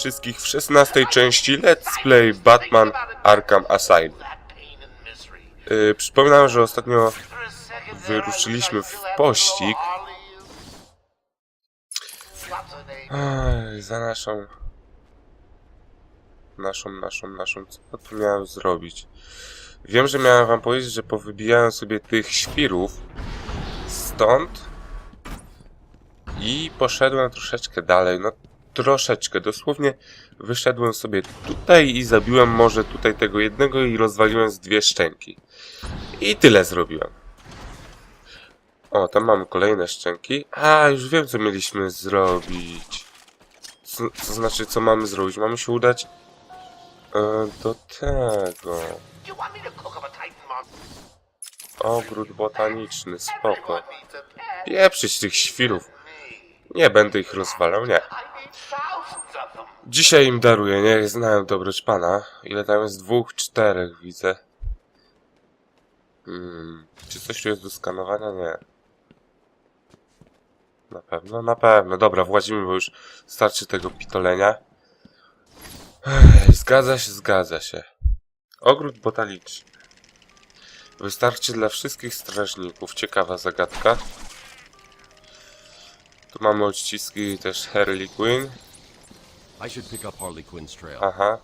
Wszystkich w 16 części Let's Play Batman Arkham Asylum. Yy, przypominam, że ostatnio wyruszyliśmy w pościg Ej, za naszą... Naszą, naszą, naszą... Co tu miałem zrobić? Wiem, że miałem wam powiedzieć, że powybijałem sobie tych świrów stąd i poszedłem troszeczkę dalej. No troszeczkę, dosłownie wyszedłem sobie tutaj i zabiłem może tutaj tego jednego i rozwaliłem z dwie szczęki. I tyle zrobiłem. O, tam mamy kolejne szczęki. A, już wiem co mieliśmy zrobić. Co, co znaczy, co mamy zrobić? Mamy się udać e, do tego. Ogród botaniczny, spoko. Pieprzyć tych świrów. Nie będę ich rozwalał, nie. Dzisiaj im daruję, nie znałem dobroć pana. Ile tam jest? Dwóch, czterech widzę. Hmm. Czy coś tu jest do skanowania? Nie. Na pewno, na pewno. Dobra, włazimy, bo już starczy tego pitolenia. Zgadza się, zgadza się. Ogród botaniczny. Wystarczy dla wszystkich strażników. Ciekawa zagadka. Tu mamy odciski też Harley Quinn. I should pick up Harley Quinn's trail. Aha.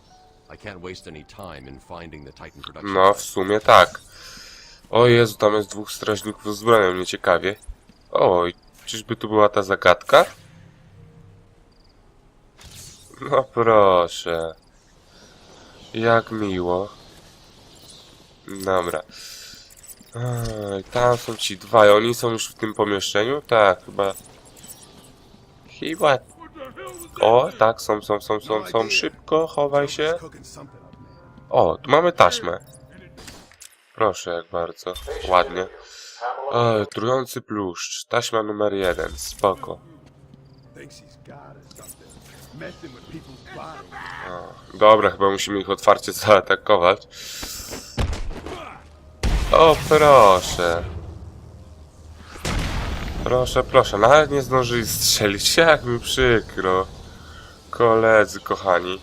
I can't waste any time in finding the Titan production. No, w sumie tak. O Jezu, tam jest dwóch strażników z bronią, nieciekawie. Oj, czyżby tu była ta zagadka? No proszę. Jak miło. Dobra. Ej, tam są ci dwaj, oni są już w tym pomieszczeniu? Tak, chyba... Chyba... O, tak, są, są, są, są, są. Szybko, chowaj się. O, tu mamy taśmę. Proszę, jak bardzo. Ładnie. O, trujący pluszcz. Taśma numer jeden. Spoko. bodies. Dobra, chyba musimy ich otwarcie zaatakować. O, proszę. Proszę, proszę. Nawet nie zdążyli strzelić. Jak mi przykro. Koledzy, kochani.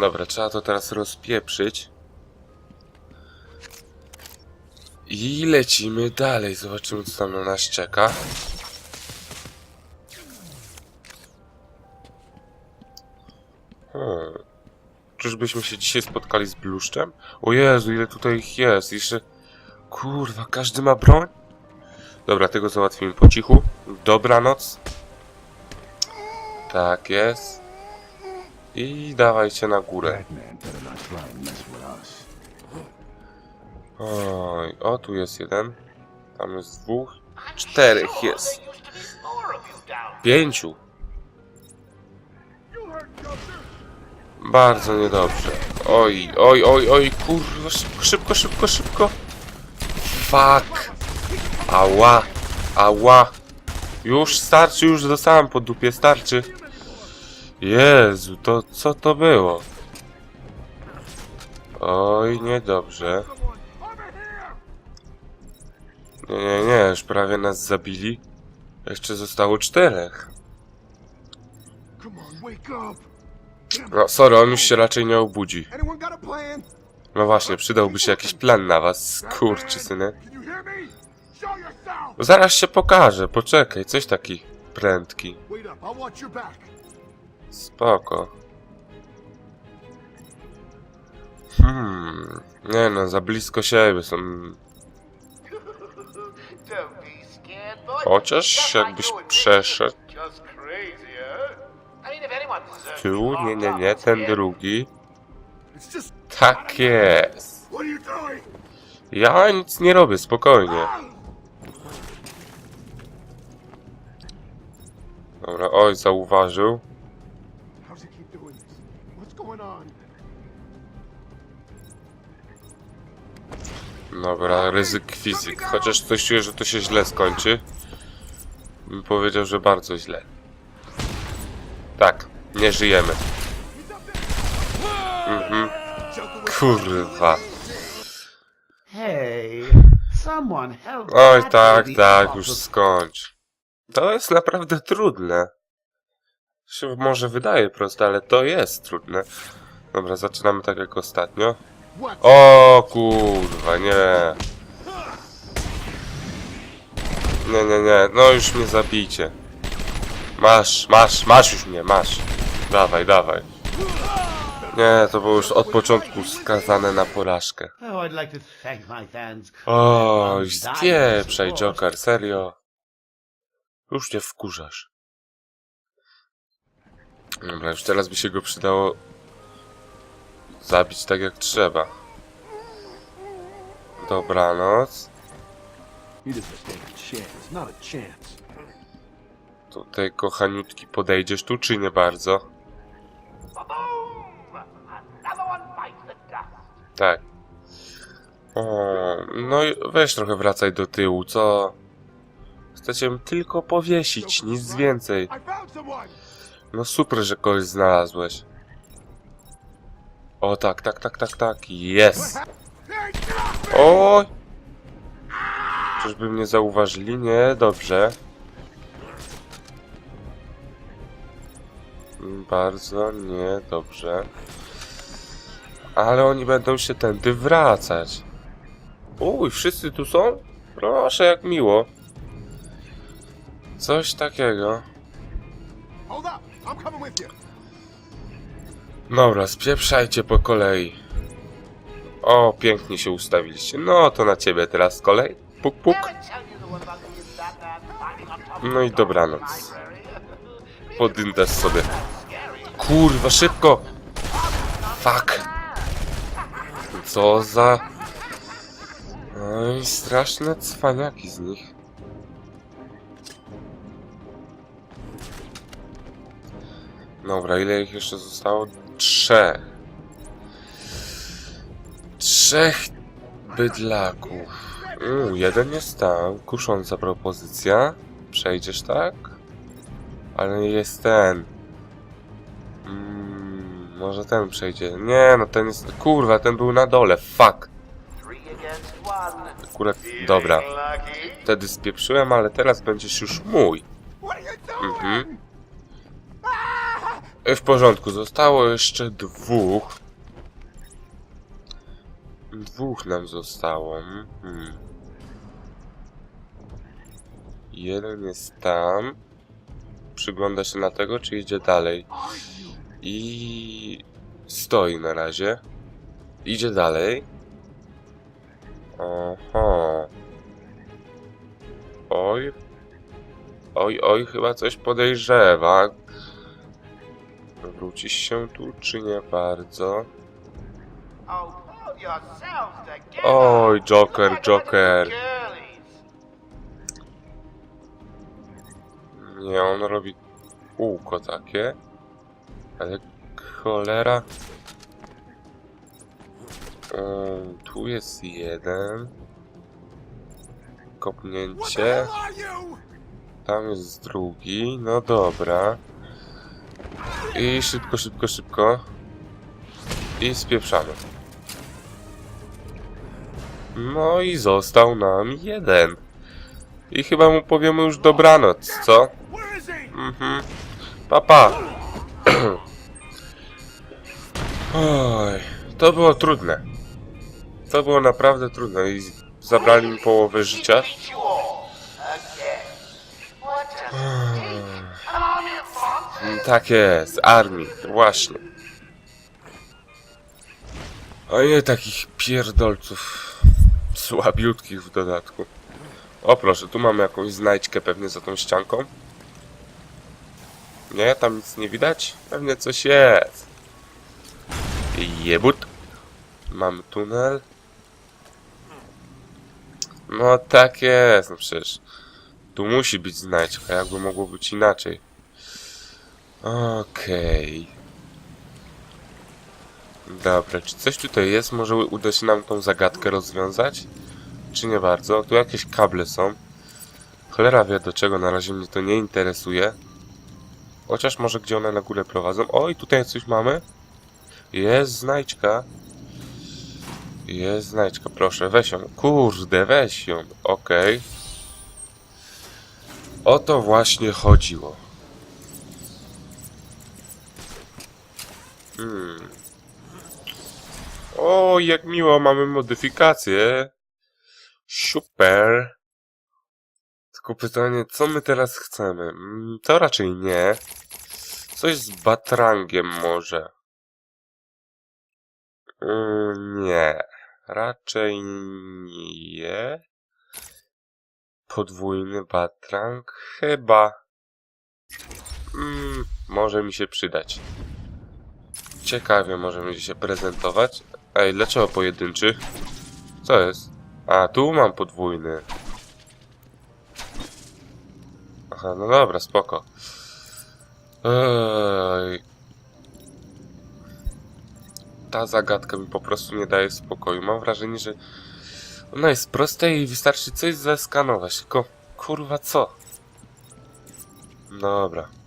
Dobra, trzeba to teraz rozpieprzyć. I lecimy dalej. Zobaczymy, co tam na nas czeka. Hmm. Czyżbyśmy się dzisiaj spotkali z bluszczem? O Jezu, ile tutaj ich jest. Jeszcze... Kurwa, każdy ma broń? Dobra, tego załatwimy po cichu. Dobranoc. Tak jest. I dawajcie na górę. Oj, o tu jest jeden. Tam jest dwóch. Czterech jest. Pięciu. Bardzo niedobrze. Oj, oj, oj, oj, kurwa, szybko, szybko, szybko, szybko. Fuck. Ała, ała. Już starczy, już dostałem po dupie, starczy. Jezu, to co to było? Oj, niedobrze. Nie, nie, nie, już prawie nas zabili. Jeszcze zostało czterech. No, sorry, on już się raczej nie obudzi. No właśnie, przydałby się jakiś plan na was, skurczysyny. Can Zaraz się pokaże, poczekaj, coś taki prędki. Spoko. Hmm, nie no, za blisko siebie są. Chociaż jakbyś przeszedł. Tu, to nie, nie, nie, ten drugi. Tak jest. Ja nic nie robię, spokojnie. Dobra, oj, zauważył. Dobra, ryzyk fizyk. Chociaż coś czuję, że to się źle skończy. Bym powiedział, że bardzo źle. Tak, nie żyjemy. Mhm. Kurwa. Hey, someone help Oj, tak, tak, już skończ. To jest naprawdę trudne. Się może wydaje proste, ale to jest trudne. Dobra, zaczynamy tak jak ostatnio. O kurwa, nie. Nie, nie, nie, no już mnie zabijcie. Masz, masz, masz już mnie, masz. Dawaj, dawaj. Nie, to było już od początku skazane na porażkę. Oh. Oj, course. Joker, serio. Już nie wkurzasz. Dobra, już teraz by się go przydało zabić tak jak trzeba. Dobranoc. Tutaj, kochaniutki, podejdziesz tu, czy nie bardzo? Tak. O, no i weź trochę wracaj do tyłu, co? Chcecie tylko powiesić, nic więcej. No super, że kogoś znalazłeś. O tak, tak, tak, tak, tak, jest. Oj! Czyżby mnie zauważyli? Nie, dobrze. Bardzo nie, dobrze. Ale oni będą się tędy wracać. Uj, wszyscy tu są? Proszę, jak miło. Coś takiego. Dobra, spieprzajcie po kolei. O, pięknie się ustawiliście. No, to na ciebie teraz kolej. Puk, puk. No i dobranoc. Podyndasz sobie. Kurwa, szybko! Fuck. Co za... Oj, straszne cwaniaki z nich. Dobra, ile ich jeszcze zostało? Trzech. Trzech bydlaków. Uuu, jeden nie stał. Kusząca propozycja. Przejdziesz tak? Ale jest ten. Mm, może ten przejdzie. Nie, no ten jest. Kurwa, ten był na dole. Fuck. Akurat. Dobra. Wtedy spieprzyłem, ale teraz będziesz już mój. Mhm. W porządku, zostało jeszcze dwóch. Dwóch nam zostało. Mhm. Jeden jest tam. Przygląda się na tego, czy idzie dalej. I stoi na razie. Idzie dalej. Oho. Oj. Oj, oj, chyba coś podejrzewa. Wrócisz się tu, czy nie bardzo? Oh. Oj, Joker, Joker. Nie, on robi kółko takie. Ale cholera. Um, tu jest jeden. Kopnięcie. Tam jest drugi. No dobra. I szybko, szybko, szybko. I spieprzamy. No i został nam jeden. I chyba mu powiemy już dobranoc, co? Mhm. Papa. Oj, to było trudne. To było naprawdę trudne i zabrali mi połowę życia. Beat Tak jest, armii, właśnie. A nie takich pierdolców słabiutkich w dodatku. O proszę, tu mamy jakąś znajdźkę pewnie za tą ścianką. Nie, tam nic nie widać? Pewnie coś jest. Jebut. Mamy tunel. No tak jest, no przecież. Tu musi być znajdźka, jakby mogło być inaczej. Okej. Dobra, czy coś tutaj jest? Może uda się nam tą zagadkę rozwiązać? Czy nie bardzo? Tu jakieś kable są. Cholera wie do czego, na razie mnie to nie interesuje. Chociaż może gdzie one na górę prowadzą. Oj, tutaj coś mamy. Jest znajdźka. Jest znajdźka, proszę, weź ją. Kurde, weź ją. Okej. O to właśnie chodziło. Hmm. O, jak miło, mamy modyfikację. Super. Tylko pytanie, co my teraz chcemy? Mm, To raczej nie. Coś z batrangiem może. Mm, Nie. Raczej nie. Podwójny batrang? Chyba. Mm, może mi się przydać. Ciekawie może będzie się prezentować. Ej, dlaczego pojedynczy? Co jest? A, tu mam podwójny. Aha, no dobra, spoko. Ej. Ta zagadka mi po prostu nie daje spokoju. Mam wrażenie, że ona jest prosta i wystarczy coś zeskanować. Tylko, kurwa, co? Dobra.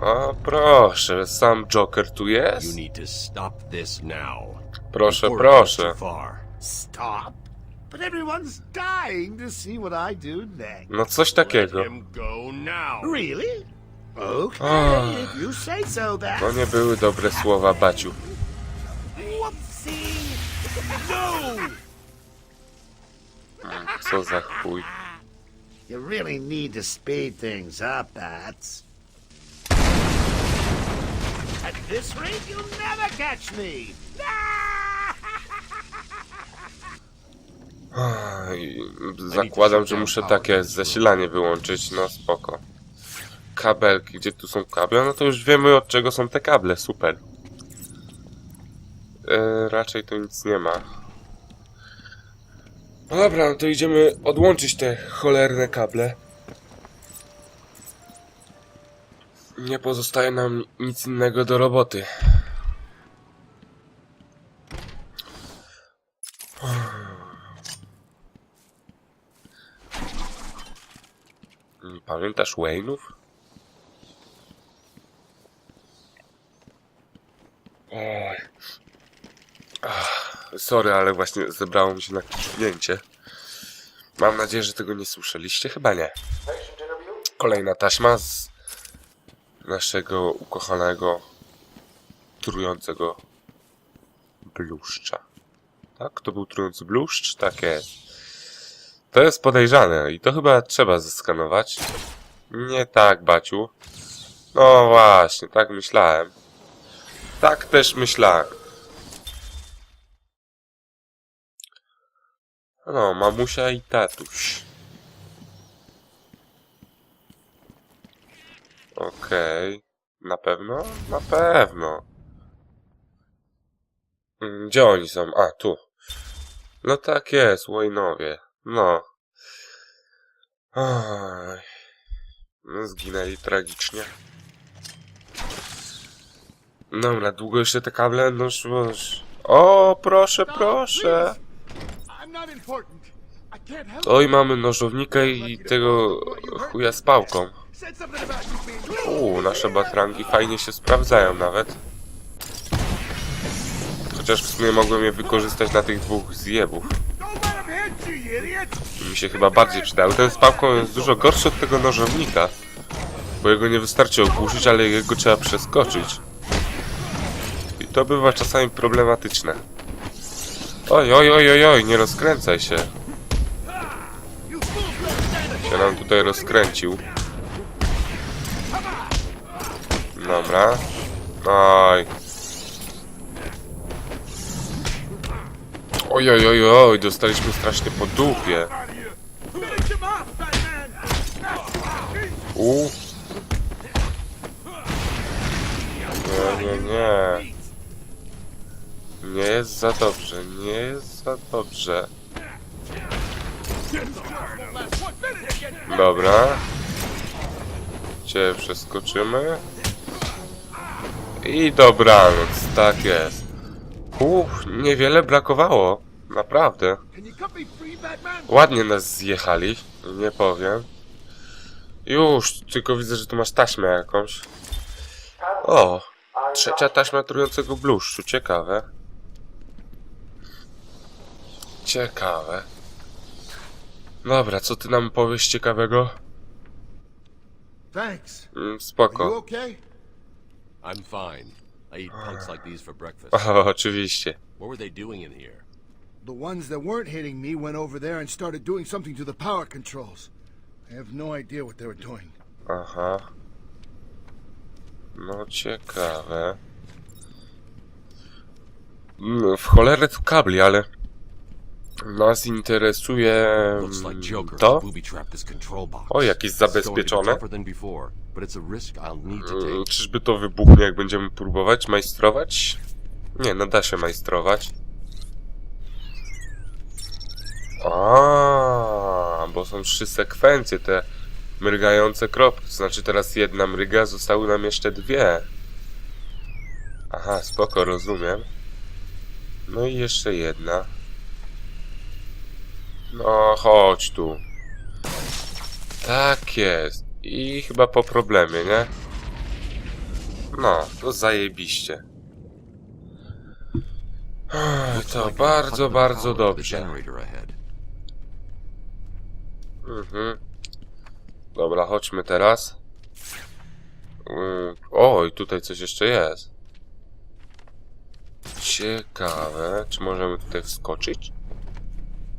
O, proszę, sam Joker tu You jest? need to stop this now. Proszę, before it goes proszę. too far. Stop. But everyone's dying to see what I do next. No coś Let takiego. him go now. Really? Okay, Ah. if you say so, then. To nie były dobre słowa, Baciu. Whoopsie! No! Co za chuj. You really need to speed things up, Bats. At this rate, you'll never catch me! Zakładam, że muszę takie zasilanie wyłączyć, no spoko. Kabelki, gdzie tu są kable? No to już wiemy od czego są te kable, super. E, raczej tu nic nie ma. No dobra, no to idziemy odłączyć te cholerne kable. Nie pozostaje nam nic innego do roboty. Pamiętasz Wayne'ów? Oj. Ach, sorry, ale właśnie zebrało mi się na kichnięcie. Mam nadzieję, że tego nie słyszeliście. Chyba nie. Kolejna taśma z naszego ukochanego, trującego bluszcza. Tak? To był trujący bluszcz? Tak jest. To jest podejrzane i to chyba trzeba zeskanować. Nie tak, Baciu. No właśnie, tak myślałem. Tak też myślałem. No, mamusia i tatuś. Okej. Na pewno? Na pewno. Mm, Gdzie oni są? A, tu. No tak jest, Wayne'owie. No. Oj. No, zginęli tragicznie. Dobra, długo jeszcze te kable? No. O, proszę, proszę. Oj, mamy nożownika i tego chuja z pałką. Uuu, nasze batrangi fajnie się sprawdzają nawet. Chociaż w sumie mogłem je wykorzystać na tych dwóch zjebów. Mi się chyba bardziej przydały. Ten z pałką jest dużo gorszy od tego nożownika. Bo jego nie wystarczy ogłuszyć, ale jego trzeba przeskoczyć. I to bywa czasami problematyczne. Oj, oj, oj, oj, oj, nie rozkręcaj się. Się nam tutaj rozkręcił. Dobra. Oj. Oj, oj, oj, oj, dostaliśmy strasznie po dupie. U. Nie, nie, nie. Nie jest za dobrze, nie jest za dobrze. Dobra. Cię przeskoczymy. I dobranoc, tak jest. Uff, niewiele brakowało. Naprawdę. Ładnie nas zjechali, nie powiem. Już, tylko widzę, że tu masz taśmę jakąś. O, trzecia taśma trującego bluszczu, ciekawe. Ciekawe. Dobra, co ty nam powiesz ciekawego? Thanks. Mm, spoko. Okay? I'm fine. I eat punks like these for breakfast. O, oh, oczywiście. What were they doing in here? The ones that weren't hitting me went over there and started doing something to the power controls. I have no idea what they were doing. Aha. No ciekawe. No, w cholerę tu kabli, ale nas interesuje mm, to. O, jakieś zabezpieczone. Mm. Czyżby to wybuchnie, jak będziemy próbować majstrować? Nie, no da się majstrować. A, bo są trzy sekwencje, te mrygające kropki. To znaczy teraz jedna mryga, zostały nam jeszcze dwie. Aha, spoko, rozumiem. No i jeszcze jedna. No, chodź tu. Tak jest. I chyba po problemie, nie? No, to zajebiście. To bardzo, bardzo dobrze. Mhm. Dobra, chodźmy teraz. O, i tutaj coś jeszcze jest. Ciekawe, czy możemy tutaj wskoczyć?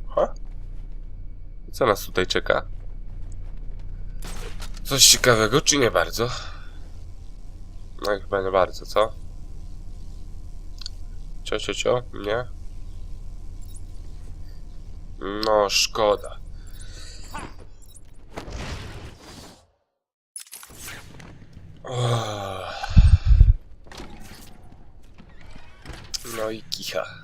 Ha? Co nas tutaj czeka? Coś ciekawego, czy nie bardzo? No chyba nie bardzo, co? Cio, cio, cio? Nie? No, szkoda. No i kicha.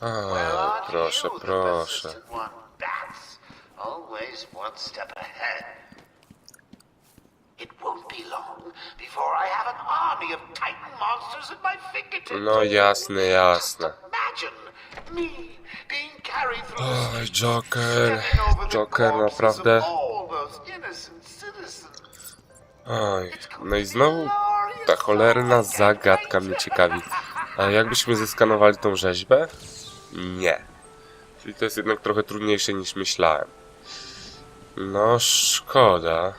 Aren't proszę, proszę. Always one step ahead. It won't be long before I have an army of Titan monsters at my fingertips. No jasne, jasne. Oj, Joker, Joker, naprawdę. Oj, no i znowu ta cholerna zagadka mnie ciekawi. A jakbyśmy zeskanowali tą rzeźbę? Nie. Czyli to jest jednak trochę trudniejsze niż myślałem. No szkoda.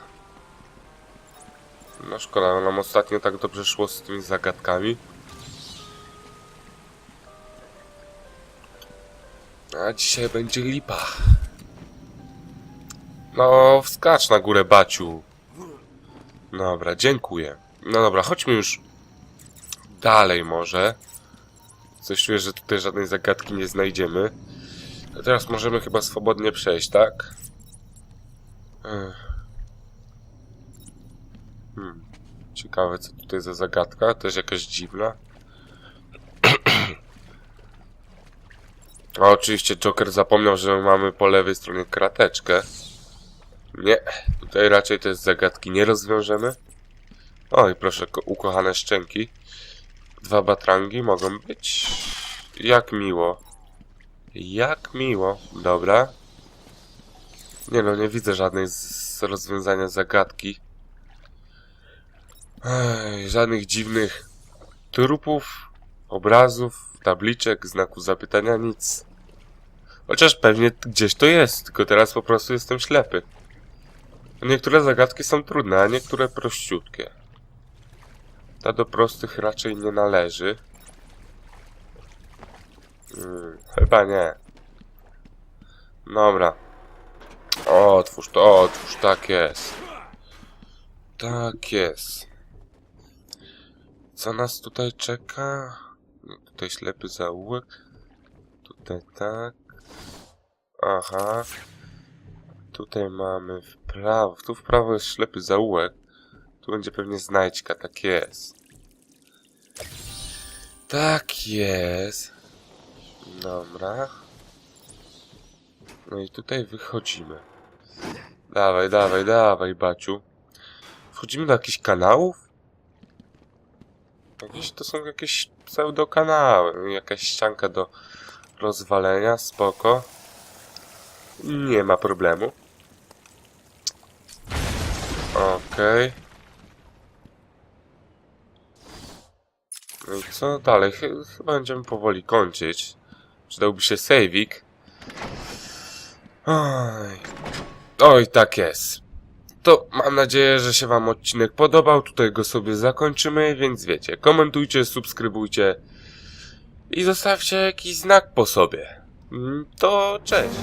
No szkoda, nam ostatnio tak dobrze szło z tymi zagadkami. A dzisiaj będzie lipa. No, wskacz na górę, baciu. Dobra, dziękuję. No dobra, chodźmy już dalej może. Coś czuję, że tutaj żadnej zagadki nie znajdziemy. A teraz możemy chyba swobodnie przejść, tak? Hmm. Ciekawe, co tutaj za zagadka. Też jakaś dziwna. A oczywiście Joker zapomniał, że mamy po lewej stronie krateczkę. Nie, tutaj raczej te zagadki nie rozwiążemy. Oj, proszę, ko- ukochane szczęki. Dwa batrangi mogą być. Jak miło. Jak miło. Dobra. Nie no, nie widzę żadnej z rozwiązania zagadki. Ej, żadnych dziwnych trupów, obrazów, tabliczek, znaku zapytania, nic. Chociaż pewnie gdzieś to jest, tylko teraz po prostu jestem ślepy. Niektóre zagadki są trudne, a niektóre prościutkie. Ta do prostych raczej nie należy. Hmm, chyba nie. Dobra. Otwórz to, otwórz, tak jest. Tak jest. Co nas tutaj czeka? Tutaj ślepy zaułek. Tutaj tak. Aha. Tutaj mamy w prawo. Tu w prawo jest ślepy zaułek. Tu będzie pewnie znajdźka, tak jest. Tak jest. Dobra. No i tutaj wychodzimy. Dawaj, dawaj, dawaj, baciu. Wchodzimy do jakichś kanałów? Jakieś, to są jakieś pseudokanały. Jakaś ścianka do rozwalenia, spoko. Nie ma problemu. Okej. No co dalej? Chy- Chyba będziemy powoli kończyć. Przydałby się sejwik. Oj. Oj, tak jest. To mam nadzieję, że się wam odcinek podobał. Tutaj go sobie zakończymy, więc wiecie, komentujcie, subskrybujcie i zostawcie jakiś znak po sobie. Mm, To cześć.